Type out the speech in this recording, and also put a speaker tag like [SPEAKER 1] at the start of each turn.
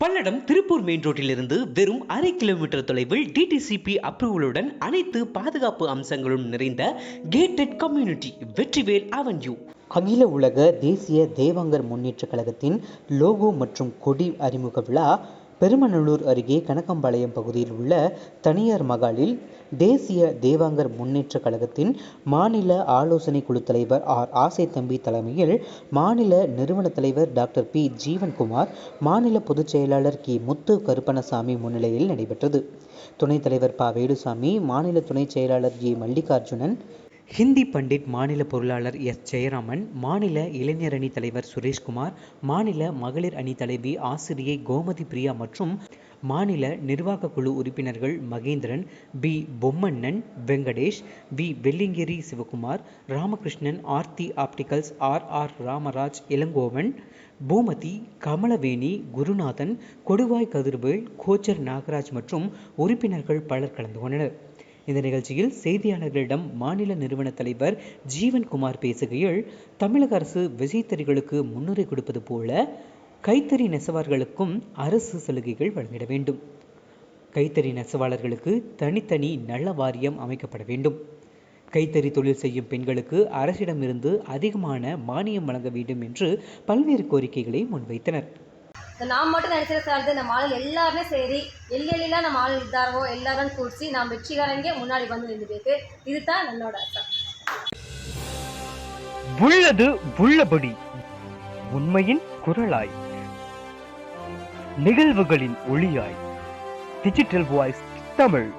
[SPEAKER 1] Palladam Tiruppur main ரோட்டிலிருந்து வெறும் அரை kilometre தொலைவில் டிடிசிபி அப்ரூவலுடன் அனைத்து பாதுகாப்பு அம்சங்களும் நிறைந்த கேட்டட் கம்யூனிட்டி வெற்றிவேல் அவென்யூ
[SPEAKER 2] அகில உலக தேசிய தேவாங்கர் முன்னேற்ற கழகத்தின் லோகோ மற்றும் கொடி அறிமுக விழா பெருமநல்லூர் அருகே கணக்கம்பாளையம் பகுதியில் உள்ள தனியார் மகாலில் தேசிய தேவாங்கர் முன்னேற்ற கழகத்தின் மாநில ஆலோசனை குழு தலைவர் ஆர். ஆசை தம்பி தலைமையில் மாநில நிறுவன தலைவர் டாக்டர் பி. ஜீவன்குமார் மாநில பொதுச் செயலாளர் கி. முத்து கருப்பணசாமி முன்னிலையில் நடைபெற்றது. துணைத் தலைவர் ப. வேலுசாமி மாநில துணைச் செயலாளர் ஏ மல்லிகார்ஜுனன் ஹிந்தி பண்டிட் மாநில பொருளாளர் எஸ். ஜெயராமன் மாநில இளைஞர் அணி தலைவர் சுரேஷ்குமார் மாநில மகளிர் அணி தலைவி ஆசிரியை கோமதி பிரியா மற்றும் மாநில நிர்வாக குழு உறுப்பினர்கள் Mahendran P. Bommannan Venkatesh V. Vellingiri Sivakumar Ramakrishnan Aarthi opticals R. R. Ramaraj Ilangovan Poomathi Kamalaveni Gurunathan Koduvai Kathirvel Kochar Nagaraj மற்றும் உறுப்பினர்கள் பலர் கலந்து கொண்டனர். இந்த நிகழ்ச்சியில் செய்தியாளர்களிடம் மாநில நிறுவன தலைவர் ஜீவன்குமார் பேசுகையில் தமிழக அரசு விசைத்தறிகளுக்கு முன்னுரை கொடுப்பது போல கைத்தறி நெசவாளர்களுக்கும் அரசு சலுகைகள் வழங்கிட வேண்டும். கைத்தறி நெசவாளர்களுக்கு தனித்தனி நல்ல வாரியம் அமைக்கப்பட வேண்டும். கைத்தறி தொழில் செய்யும் பெண்களுக்கு அரசிடமிருந்து அதிகமான மானியம் வழங்க வேண்டும் என்று பல்வேறு கோரிக்கைகளை முன்வைத்தனர்.
[SPEAKER 3] நான் மட்டும் நினச்சிட சார்ந்து நம்ம ஆளுங்க எல்லாருமே சரி எல்லாம் நம்ம ஆளுங்க இதாகவோ எல்லாரும் கூடிச்சு நான் வெற்றிகரங்க முன்னாடி வந்து நின்றுட்டு இதுதான் என்னோட ஆசை.
[SPEAKER 4] உள்ளது உள்ளபடி உண்மையின் குரலாய் நிகழ்வுகளின் ஒளியாய். Digital voice Tamil.